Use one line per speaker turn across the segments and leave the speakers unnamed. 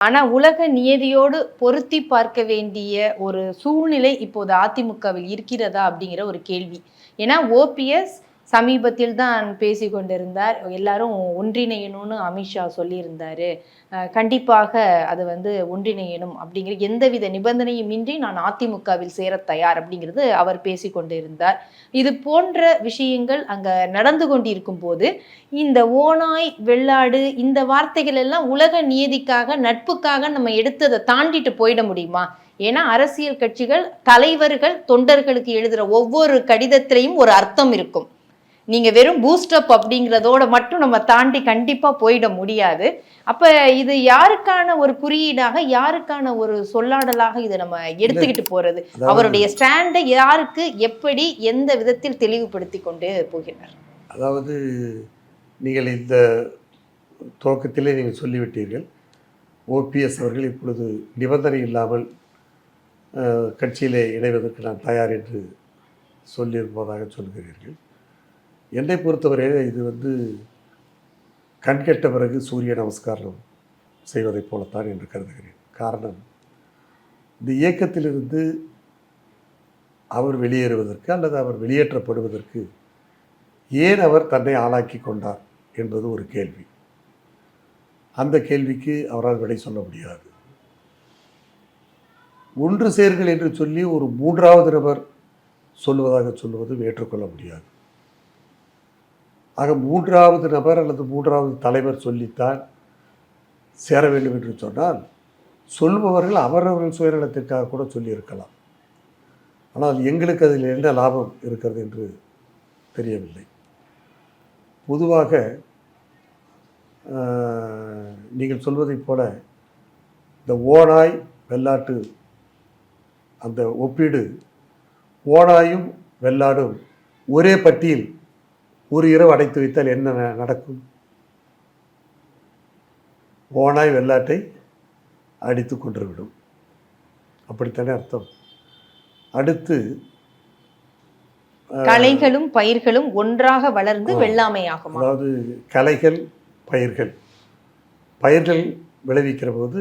ஆனா உலக நியதியோடு பொருத்தி பார்க்க வேண்டிய ஒரு சூழ்நிலை இப்போது அதிமுகவில் இருக்கிறதா அப்படிங்கிற ஒரு கேள்வி. ஏன்னா ஓபிஎஸ் சமீபத்தில் தான் பேசி கொண்டிருந்தார் எல்லாரும் ஒன்றிணையணும்னு அமித்ஷா சொல்லியிருந்தார். கண்டிப்பாக அது வந்து ஒன்றிணையணும் அப்படிங்கிற எந்தவித நிபந்தனையும் இன்றி நான் அதிமுகவில் சேர தயார் அப்படிங்கிறது அவர் பேசி கொண்டிருந்தார் இது போன்ற விஷயங்கள் அங்கே நடந்து கொண்டிருக்கும் போது இந்த ஓனாய் வெள்ளாடு இந்த வார்த்தைகள் எல்லாம் உலக நியதிக்காக நட்புக்காக நம்ம எடுத்து அதை தாண்டிட்டு போயிட முடியுமா? ஏன்னா அரசியல் கட்சிகள் தலைவர்கள் தொண்டர்களுக்கு எழுதுகிற ஒவ்வொரு கடிதத்திலையும் ஒரு அர்த்தம் இருக்கும். நீங்க வெறும் பூஸ்டப் அப்படிங்கிறதோட மட்டும் நம்ம தாண்டி கண்டிப்பா போயிட முடியாது. அப்ப இது யாருக்கான ஒரு குறியீடாக யாருக்கான ஒரு சொல்லாடலாக இதை நம்ம எடுத்துக்கிட்டு
அதாவது-
அவருடைய ஸ்டாண்டை யாருக்கு எப்படி எந்த விதத்தில் தெளிவுபடுத்தி கொண்டு போகிறார்?
அதாவது நீங்கள் இந்த துவக்கத்திலே நீங்கள் சொல்லிவிட்டீர்கள் ஓபிஎஸ் அவர்கள் இப்பொழுது நிபந்தனை இல்லாமல் கட்சியிலே இணைவதற்கு நான் தயார் என்று சொல்லியிருப்பதாக சொல்கிறீர்கள். என்னை பொறுத்தவரையில் இது வந்து கண்கெட்ட பிறகு சூரிய நமஸ்காரம் செய்வதைப் போலத்தான் என்று கருதுகிறேன். காரணம் இந்த இயக்கத்திலிருந்து அவர் வெளியேறுவதற்கு அல்லது அவர் வெளியேற்றப்படுவதற்கு ஏன் அவர் தன்னை ஆளாக்கி கொண்டார் என்பது ஒரு கேள்வி. அந்த கேள்விக்கு அவரால் விடை சொல்ல முடியாது. ஒன்று சேர்கள் என்று சொல்லி ஒரு மூன்றாவது நபர் சொல்லுவதாக சொல்லுவதும் ஏற்றுக்கொள்ள முடியாது. ஆக மூன்றாவது நபர் அல்லது மூன்றாவது தலைவர் சொல்லித்தான் சேர வேண்டும் என்று சொன்னால் சொல்பவர்கள் அவரவர்கள் சுயநலத்திற்காக கூட சொல்லியிருக்கலாம். ஆனால் எங்களுக்கு அதில் என்ன லாபம் இருக்கிறது என்று தெரியவில்லை. பொதுவாக நீங்கள் சொல்வதைப் போல இந்த ஓனாய் வெள்ளாட்டு அந்த ஒப்பீடு ஓனாயும் வெள்ளாடும் ஒரே பட்டியில் ஒரு இரவு அடைத்து வைத்தால் என்ன நடக்கும்? ஓனாய் வெள்ளாட்டை அடித்து கொன்றுவிடும். அப்படித்தானே அர்த்தம்? அடுத்து
களைகளும் பயிர்களும் ஒன்றாக வளர்ந்து. வெள்ளாமையாகுமா?
அதாவது களைகள் பயிர்கள். பயிர்கள் விளைவிக்கிற போது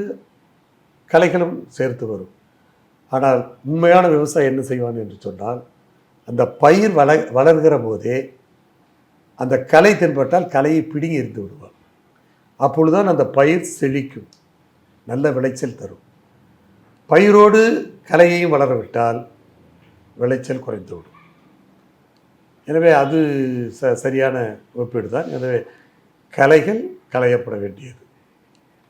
களைகளும் சேர்த்து வரும். ஆனால் உண்மையான விவசாயி என்ன செய்வான் என்று சொன்னால் அந்த பயிர் வள வளர்கிற போதே அந்த களை தென்பட்டால் கலையை பிடுங்கி எறிந்து விடுவான் அப்பொழுதுதான் அந்த பயிர் செழிக்கும் நல்ல விளைச்சல் தரும். பயிரோடு கலையையும் வளரவிட்டால் விளைச்சல் விளைச்சல் குறைந்துவிடும் எனவே அது ச சரியான ஒப்பீடு தான் எனவே கலைகள் களையப்பட வேண்டியது.